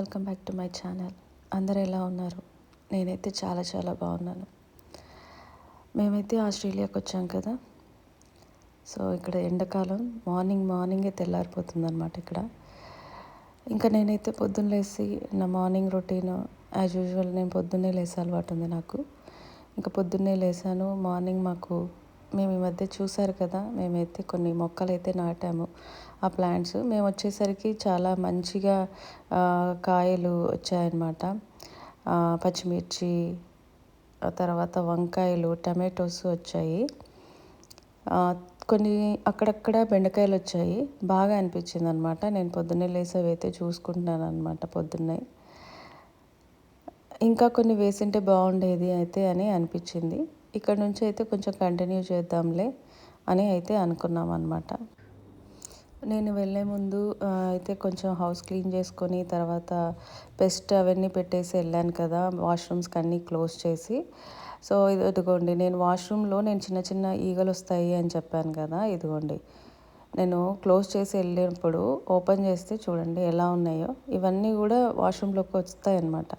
Welcome back to my channel. అందరు ఎలా ఉన్నారు? నేనైతే చాలా చాలా బాగున్నాను. మేమైతే ఆస్ట్రేలియాకి వచ్చాం కదా. సో ఇక్కడ ఎండాకాలం మార్నింగ్ మార్నింగే తెల్లారిపోతుంది అనమాట ఇక్కడ. ఇంకా నేనైతే పొద్దున్న లేచి నా మార్నింగ్ రొటీన్ యాజ్ యూజువల్ నేను పొద్దున్నే లేసే అలవాటు ఉంది నాకు. ఇంకా పొద్దున్నే లేసాను మార్నింగ్ మాకు మేము ఈ మధ్య చూసారు కదా మేమైతే కొన్ని మొక్కలు అయితే నాటాము. ఆ ప్లాంట్స్ మేము వచ్చేసరికి చాలా మంచిగా కాయలు వచ్చాయన్నమాట. పచ్చిమిర్చి ఆ తర్వాత వంకాయలు టమాటోస్ వచ్చాయి. కొన్ని అక్కడక్కడ బెండకాయలు వచ్చాయి. బాగా అనిపించింది అనమాట నేను పొద్దున్నే లేసి అవి అయితే చూసుకుంటున్నాను అనమాట పొద్దున్నే. ఇంకా కొన్ని వేసింటే బాగుండేది అయితే అని అనిపించింది. ఇక్కడ నుంచి అయితే కొంచెం కంటిన్యూ చేద్దాంలే అని అయితే అనుకున్నాం అనమాట నేను వెళ్ళే ముందు అయితే కొంచెం హౌస్ క్లీన్ చేసుకొని తర్వాత పెస్ట్ అవన్నీ పెట్టేసి వెళ్ళాను కదా వాష్రూమ్స్కి అన్నీ క్లోజ్ చేసి. సో ఇది ఇదిగోండి నేను వాష్రూమ్లో నేను చిన్న చిన్న ఈగలు వస్తాయి అని చెప్పాను కదా ఇదిగోండి. నేను క్లోజ్ చేసి వెళ్ళినప్పుడు ఓపెన్ చేస్తే చూడండి ఎలా ఉన్నాయో. ఇవన్నీ కూడా వాష్రూమ్లోకి వస్తాయి అన్నమాట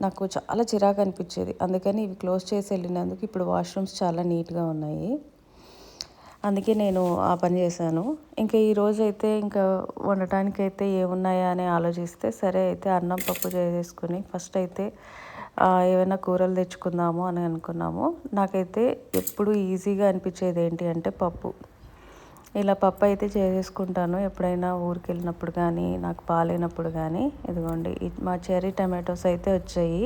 నాకు చాలా చిరాకు అనిపించేది. అందుకని ఇవి క్లోజ్ చేసి వెళ్ళినందుకు ఇప్పుడు వాష్రూమ్స్ చాలా నీట్గా ఉన్నాయి. అందుకే నేను ఆ పని చేశాను. ఇంకా ఈరోజైతే అయితే ఇంకా వండటానికి అయితే ఏమున్నాయా అని ఆలోచిస్తే సరే అయితే అన్నం పప్పు చేసేసుకుని ఫస్ట్ అయితే ఏమైనా కూరలు తెచ్చుకుందాము అని అనుకున్నాము. నాకైతే ఎప్పుడు ఈజీగా అనిపించేది ఏంటి అంటే పప్పు. ఇలా పప్పు అయితే చేసేసుకుంటాను. ఎప్పుడైనా ఊరికి వెళ్ళినప్పుడు కానీ నాకు పాలైనప్పుడు కానీ. ఇదిగోండి మా చెర్రీ టమాటోస్ అయితే వచ్చాయి.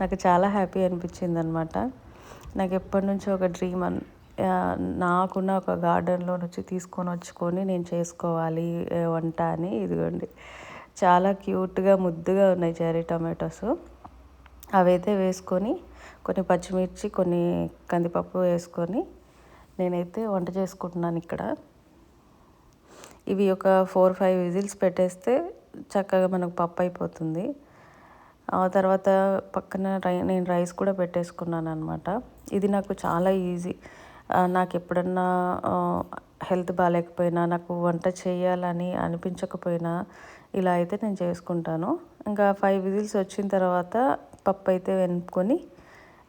నాకు చాలా హ్యాపీ అనిపించింది అనమాట నాకు ఎప్పటి నుంచో ఒక డ్రీమ్ అన్ నాకున్న ఒక గార్డెన్లో నుంచి తీసుకొని వచ్చుకొని నేను చేసుకోవాలి వంట అని. ఇదిగోండి చాలా క్యూట్గా ముద్దుగా ఉన్నాయి చెర్రీ టమాటోస్. అవైతే వేసుకొని కొన్ని పచ్చిమిర్చి కొన్ని కందిపప్పు వేసుకొని నేనైతే వంట చేసుకుంటున్నాను ఇక్కడ. ఇవి ఒక ఫోర్ ఫైవ్ విజిల్స్ పెట్టేస్తే చక్కగా మనకు పప్పు అయిపోతుంది. ఆ తర్వాత పక్కన రై నేను రైస్ కూడా పెట్టేసుకున్నాను అనమాట ఇది నాకు చాలా ఈజీ. నాకు ఎప్పుడన్నా హెల్త్ బాగాలేకపోయినా నాకు వంట చేయాలని అనిపించకపోయినా ఇలా అయితే నేను చేసుకుంటాను. ఇంకా ఫైవ్ విజిల్స్ వచ్చిన తర్వాత పప్పు అయితే వెనుకొని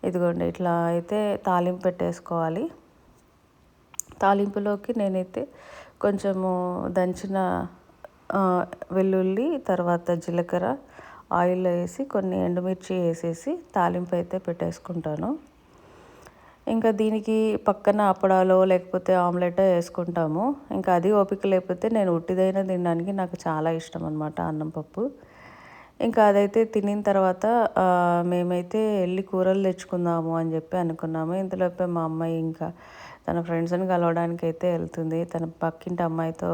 ఇదిగోండి ఇట్లా అయితే తాలింపు పెట్టేసుకోవాలి. తాలింపులోకి నేనైతే కొంచెము దంచిన వెల్లుల్లి తర్వాత జీలకర్ర ఆయిల్ వేసి కొన్ని ఎండుమిర్చి వేసేసి తాలింపు అయితే పెట్టేసుకుంటాను. ఇంకా దీనికి పక్కన అప్పడాలో లేకపోతే ఆమ్లెట్ వేసుకుంటాము. ఇంకా అది ఓపిక లేకపోతే నేను ఉట్టిదైనా తినడానికి నాకు చాలా ఇష్టం అనమాట అన్నం పప్పు. ఇంకా అదైతే తినిన తర్వాత మేమైతే వెళ్ళి కూరలు తెచ్చుకుందాము అని చెప్పి అనుకున్నాము. ఇంతలోపే మా అమ్మాయి ఇంకా తన ఫ్రెండ్స్ని కలవడానికి అయితే వెళ్తుంది. తన పక్కింటి అమ్మాయితో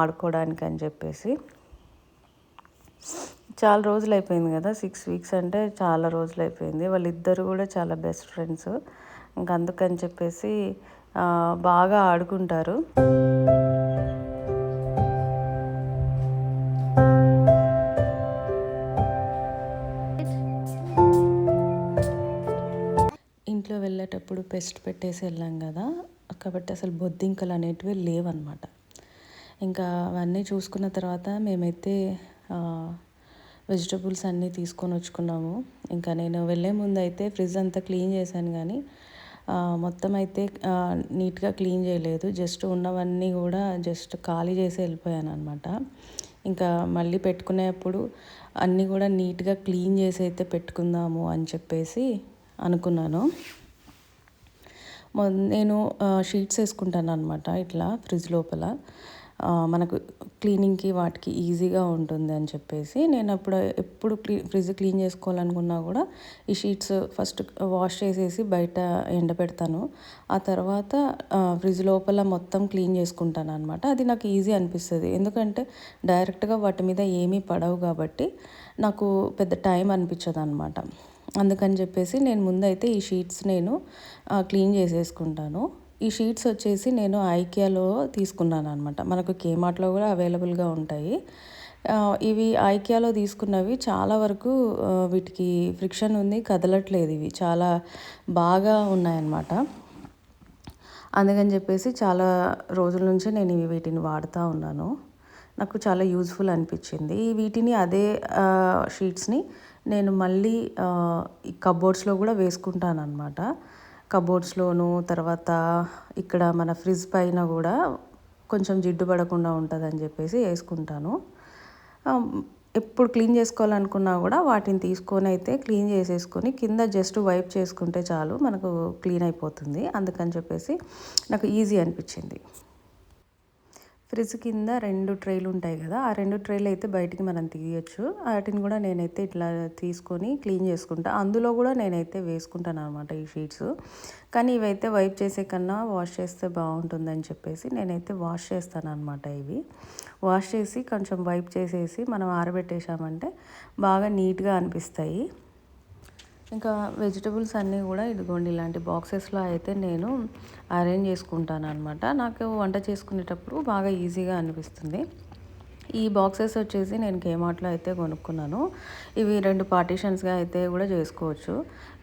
ఆడుకోవడానికి అని చెప్పేసి. చాలా రోజులు అయిపోయింది కదా సిక్స్ వీక్స్ అంటే చాలా రోజులు అయిపోయింది వాళ్ళిద్దరు కూడా చాలా బెస్ట్ ఫ్రెండ్స్ ఇంకా అందుకని చెప్పేసి బాగా ఆడుకుంటారు. వెళ్ళేటప్పుడు పెస్ట్ పెట్టేసి వెళ్ళాం కదా కాబట్టి అసలు బొద్దింకలు అనేటివి లేవన్నమాట. ఇంకా అవన్నీ చూసుకున్న తర్వాత మేమైతే వెజిటబుల్స్ అన్నీ తీసుకొని వచ్చుకున్నాము. ఇంకా నేను వెళ్ళే ముందు అయితే ఫ్రిడ్జ్ అంతా క్లీన్ చేశాను కానీ మొత్తం అయితే నీట్గా క్లీన్ చేయలేదు. జస్ట్ ఉన్నవన్నీ కూడా జస్ట్ ఖాళీ చేసి వెళ్ళిపోయాను అనమాట ఇంకా మళ్ళీ పెట్టుకునేప్పుడు అన్నీ కూడా నీట్గా క్లీన్ చేసి అయితే పెట్టుకుందాము అని చెప్పేసి అనుకున్నాను. నేను షీట్స్ వేసుకుంటాను అనమాట ఇట్లా ఫ్రిడ్జ్ లోపల. మనకు క్లీనింగ్కి వాటికి ఈజీగా ఉంటుంది అని చెప్పేసి నేను అప్పుడు ఎప్పుడు క్లీ ఫ్రిడ్జ్ క్లీన్ చేసుకోవాలనుకున్నా కూడా ఈ షీట్స్ ఫస్ట్ వాష్ చేసేసి బయట ఎండబెడతాను ఆ తర్వాత ఫ్రిడ్జ్ లోపల మొత్తం క్లీన్ చేసుకుంటాను అనమాట అది నాకు ఈజీ అనిపిస్తుంది. ఎందుకంటే డైరెక్ట్గా వాటి మీద ఏమీ పడవు కాబట్టి నాకు పెద్ద టైం అనిపించదు అనమాట అందుకని చెప్పేసి నేను ముందైతే ఈ షీట్స్ నేను క్లీన్ చేసేసుకుంటాను. ఈ షీట్స్ వచ్చేసి నేను ఐకియాలో తీసుకున్నాను అనమాట మనకు కేమార్ట్లో కూడా అవైలబుల్గా ఉంటాయి. ఇవి ఐకియాలో తీసుకున్నవి చాలా వరకు వీటికి ఫ్రిక్షన్ ఉంది కదలట్లేదు ఇవి. చాలా బాగా ఉన్నాయన్నమాట. అందుకని చెప్పేసి చాలా రోజుల నుంచి నేను ఇవి వీటిని వాడుతూ ఉన్నాను. నాకు చాలా యూజ్ఫుల్ అనిపించింది. వీటిని అదే షీట్స్ని నేను మళ్ళీ ఈ కబోర్డ్స్లో కూడా వేసుకుంటాను అనమాట కబోర్డ్స్లోను తర్వాత ఇక్కడ మన ఫ్రిడ్జ్ పైన కూడా కొంచెం జిడ్డు పడకుండా ఉంటుందని చెప్పేసి వేసుకుంటాను. ఎప్పుడు క్లీన్ చేసుకోవాలనుకున్నా కూడా వాటిని తీసుకొని అయితే క్లీన్ చేసేసుకొని కింద జస్ట్ వైప్ చేసుకుంటే చాలు మనకు క్లీన్ అయిపోతుంది. అందుకని చెప్పేసి నాకు ఈజీ అనిపించింది. ఫ్రిడ్జ్ కింద రెండు ట్రేలు ఉంటాయి కదా ఆ రెండు ట్రేలు అయితే బయటికి మనం తీయచ్చు. వాటిని కూడా నేనైతే ఇట్లా తీసుకొని క్లీన్ చేసుకుంటా. అందులో కూడా నేనైతే వేసుకుంటాను అనమాట ఈ షీట్స్. కానీ ఇవైతే వైప్ చేసే కన్నా వాష్ చేస్తే బాగుంటుందని చెప్పేసి నేనైతే వాష్ చేస్తాను అనమాట ఇవి. వాష్ చేసి కొంచెం వైప్ చేసేసి మనం ఆరబెట్టేసామంటే బాగా నీట్గా అనిపిస్తాయి. ఇంకా వెజిటబుల్స్ అన్నీ కూడా ఇదిగోండి ఇలాంటి బాక్సెస్లో అయితే నేను అరేంజ్ చేసుకుంటాను అనమాట నాకు వంట చేసుకునేటప్పుడు బాగా ఈజీగా అనిపిస్తుంది. ఈ బాక్సెస్ వచ్చేసి నేను కేమాట్లో అయితే కొనుక్కున్నాను. ఇవి రెండు పార్టీషన్స్గా అయితే కూడా చేసుకోవచ్చు.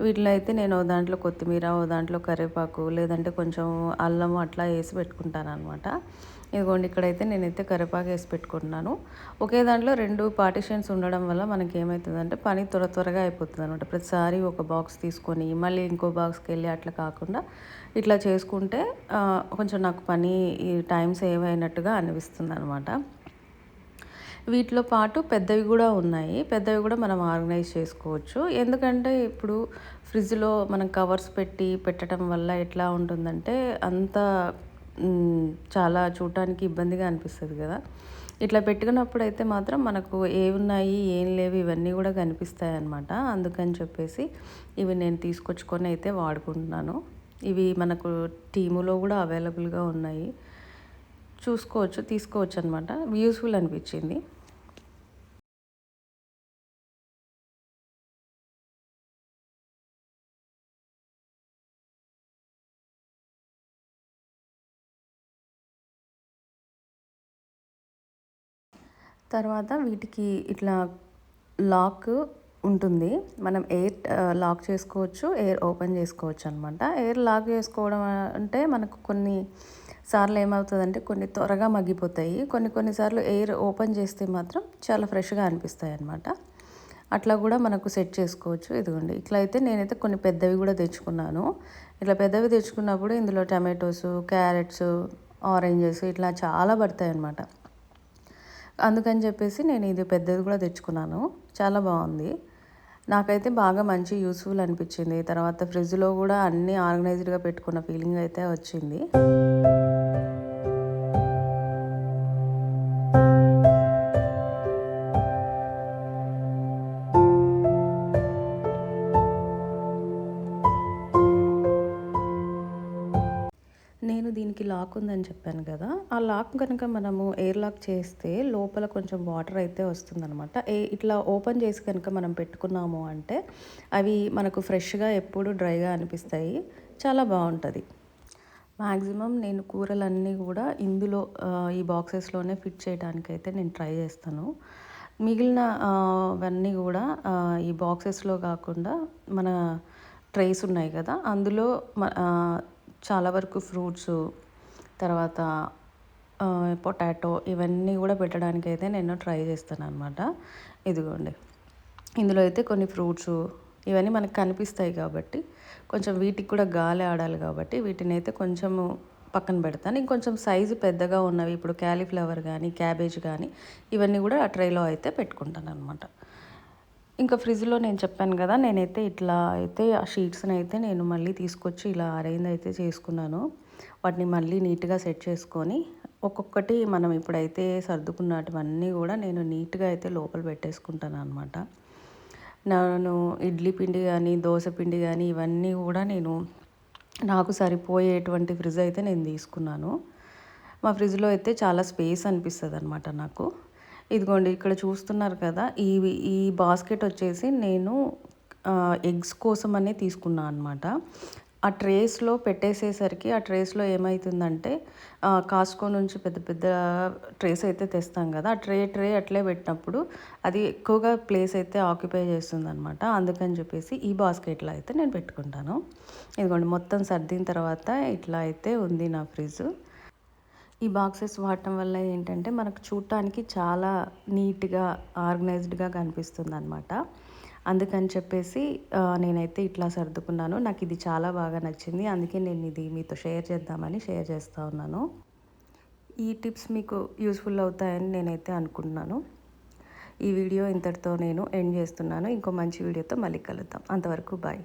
వీటిలో అయితే నేను దాంట్లో కొత్తిమీర ఓ దాంట్లో కరివేపాకు లేదంటే కొంచెం అల్లం అట్లా వేసి పెట్టుకుంటాను అనమాట ఇదిగోండి ఇక్కడైతే నేనైతే కరివేపాకు వేసి పెట్టుకుంటున్నాను. ఒకే దాంట్లో రెండు పార్టిషన్స్ ఉండడం వల్ల మనకి ఏమవుతుందంటే పని త్వర త్వరగా అయిపోతుంది అనమాట ప్రతిసారి ఒక బాక్స్ తీసుకొని మళ్ళీ ఇంకో బాక్స్కి వెళ్ళి అట్లా కాకుండా ఇట్లా చేసుకుంటే కొంచెం నాకు పని ఈ టైం సేవ్ అయినట్టుగా అనిపిస్తుంది అనమాట వీటిలో పాటు పెద్దవి కూడా ఉన్నాయి. పెద్దవి కూడా మనం ఆర్గనైజ్ చేసుకోవచ్చు. ఎందుకంటే ఇప్పుడు ఫ్రిడ్జ్లో మనం కవర్స్ పెట్టి పెట్టడం వల్ల ఎట్లా ఉంటుందంటే అంత చాలా చూడటానికి ఇబ్బందిగా అనిపిస్తుంది కదా. ఇట్లా పెట్టుకున్నప్పుడు అయితే మాత్రం మనకు ఏమున్నాయి ఏం లేవు ఇవన్నీ కూడా కనిపిస్తాయి అన్నమాట అందుకని చెప్పేసి ఇవి నేను తీసుకొచ్చుకొని అయితే వాడుకుంటున్నాను. ఇవి మనకు టీములో కూడా అవైలబుల్గా ఉన్నాయి. చూసుకోవచ్చు తీసుకోవచ్చు అనమాట యూస్ఫుల్ అనిపించింది. తర్వాత వీటికి ఇట్లా లాక్ ఉంటుంది. మనం ఎయిర్ లాక్ చేసుకోవచ్చు ఎయిర్ ఓపెన్ చేసుకోవచ్చు అనమాట ఎయిర్ లాక్ చేసుకోవడం అంటే మనకు కొన్ని సార్లు ఏమవుతుందంటే కొన్ని త్వరగా మగ్గిపోతాయి. కొన్ని కొన్నిసార్లు ఎయిర్ ఓపెన్ చేస్తే మాత్రం చాలా ఫ్రెష్గా అనిపిస్తాయి అనమాట అట్లా కూడా మనకు సెట్ చేసుకోవచ్చు. ఇదిగోండి ఇట్లా అయితే నేనైతే కొన్ని పెద్దవి కూడా తెచ్చుకున్నాను. ఇట్లా పెద్దవి తెచ్చుకున్నప్పుడు ఇందులో టమాటోస్ క్యారెట్స్ ఆరెంజెస్ ఇట్లా చాలా పడతాయి అనమాట అందుకని చెప్పేసి నేను ఇది పెద్దది కూడా తెచ్చుకున్నాను. చాలా బాగుంది. నాకైతే బాగా మంచి యూస్ఫుల్ అనిపించింది. తర్వాత ఫ్రిడ్జ్లో కూడా అన్నీ ఆర్గనైజ్డ్గా పెట్టుకున్న ఫీలింగ్ అయితే వచ్చింది. లాక్ ఉందని చెప్పాను కదా ఆ లాక్ కనుక మనము ఎయిర్ లాక్ చేస్తే లోపల కొంచెం వాటర్ అయితే వస్తుందనమాట ఏ ఇట్లా ఓపెన్ చేసి కనుక మనం పెట్టుకున్నాము అంటే అవి మనకు ఫ్రెష్గా ఎప్పుడు డ్రైగా అనిపిస్తాయి. చాలా బాగుంటుంది. మ్యాక్సిమం నేను కూరలన్నీ కూడా ఇందులో ఈ బాక్సెస్లోనే ఫిట్ చేయడానికి అయితే నేను ట్రై చేస్తాను. మిగిలిన అవన్నీ కూడా ఈ బాక్సెస్లో కాకుండా మన ట్రేస్ ఉన్నాయి కదా అందులో చాలా వరకు ఫ్రూట్స్ తర్వాత పొటాటో ఇవన్నీ కూడా పెట్టడానికి అయితే నేను ట్రై చేస్తాను అనమాట ఇదిగోండి. ఇందులో అయితే కొన్ని ఫ్రూట్స్ ఇవన్నీ మనకు కనిపిస్తాయి కాబట్టి కొంచెం వీటికి కూడా గాలి ఆడాలి కాబట్టి వీటిని అయితే కొంచెము పక్కన పెడతాను. ఇంకొంచెం సైజు పెద్దగా ఉన్నవి ఇప్పుడు క్యాలీఫ్లవర్ కానీ క్యాబేజ్ కానీ ఇవన్నీ కూడా ఆ ట్రైలో అయితే పెట్టుకుంటాను అనమాట ఇంకా ఫ్రిడ్జ్లో నేను చెప్పాను కదా నేనైతే ఇట్లా అయితే ఆ షీట్స్ని అయితే నేను మళ్ళీ తీసుకొచ్చి ఇలా అరేంజ్ అయితే చేసుకున్నాను. వాటిని మళ్ళీ నీట్గా సెట్ చేసుకొని ఒక్కొక్కటి మనం ఇప్పుడైతే సర్దుకున్నటువన్నీ కూడా నేను నీట్గా అయితే లోపల పెట్టేసుకుంటాను అనమాట నేను ఇడ్లీ పిండి కానీ దోశ పిండి కానీ ఇవన్నీ కూడా నేను నాకు సరిపోయేటువంటి ఫ్రిడ్జ్ అయితే నేను తీసుకున్నాను. మా ఫ్రిడ్జ్లో అయితే చాలా స్పేస్ అనిపిస్తుంది అనమాట నాకు. ఇదిగోండి ఇక్కడ చూస్తున్నారు కదా ఈ ఈ బాస్కెట్ వచ్చేసి నేను ఎగ్స్ కోసం అనే తీసుకున్నాను అనమాట ఆ ట్రేస్లో పెట్టేసేసరికి ఆ ట్రేస్లో ఏమవుతుందంటే కాస్కో నుంచి పెద్ద పెద్ద ట్రేస్ అయితే తెస్తాం కదా ఆ ట్రే ట్రే అట్లే పెట్టినప్పుడు అది ఎక్కువగా ప్లేస్ అయితే ఆక్యుపై చేస్తుంది అనమాట అందుకని చెప్పేసి ఈ బాస్కెట్లో అయితే నేను పెట్టుకుంటాను. ఇదిగోండి మొత్తం సర్దిన తర్వాత ఇట్లా అయితే ఉంది నా ఫ్రిడ్జ్. ఈ బాక్సెస్ వాడటం వల్ల ఏంటంటే మనకు చూడటానికి చాలా నీట్గా ఆర్గనైజ్డ్గా కనిపిస్తుంది అనమాట అందుకని చెప్పేసి నేనైతే ఇట్లా సర్దుకున్నాను. నాకు ఇది చాలా బాగా నచ్చింది. అందుకే నేను ఇది మీతో షేర్ చేద్దామని షేర్ చేస్తూ ఉన్నాను. ఈ టిప్స్ మీకు యూస్ఫుల్ అవుతాయని నేనైతే అనుకుంటున్నాను. ఈ వీడియో ఇంతటితో నేను ఎండ్ చేస్తున్నాను. ఇంకో మంచి వీడియోతో మళ్ళీ కలుద్దాం. అంతవరకు బాయ్.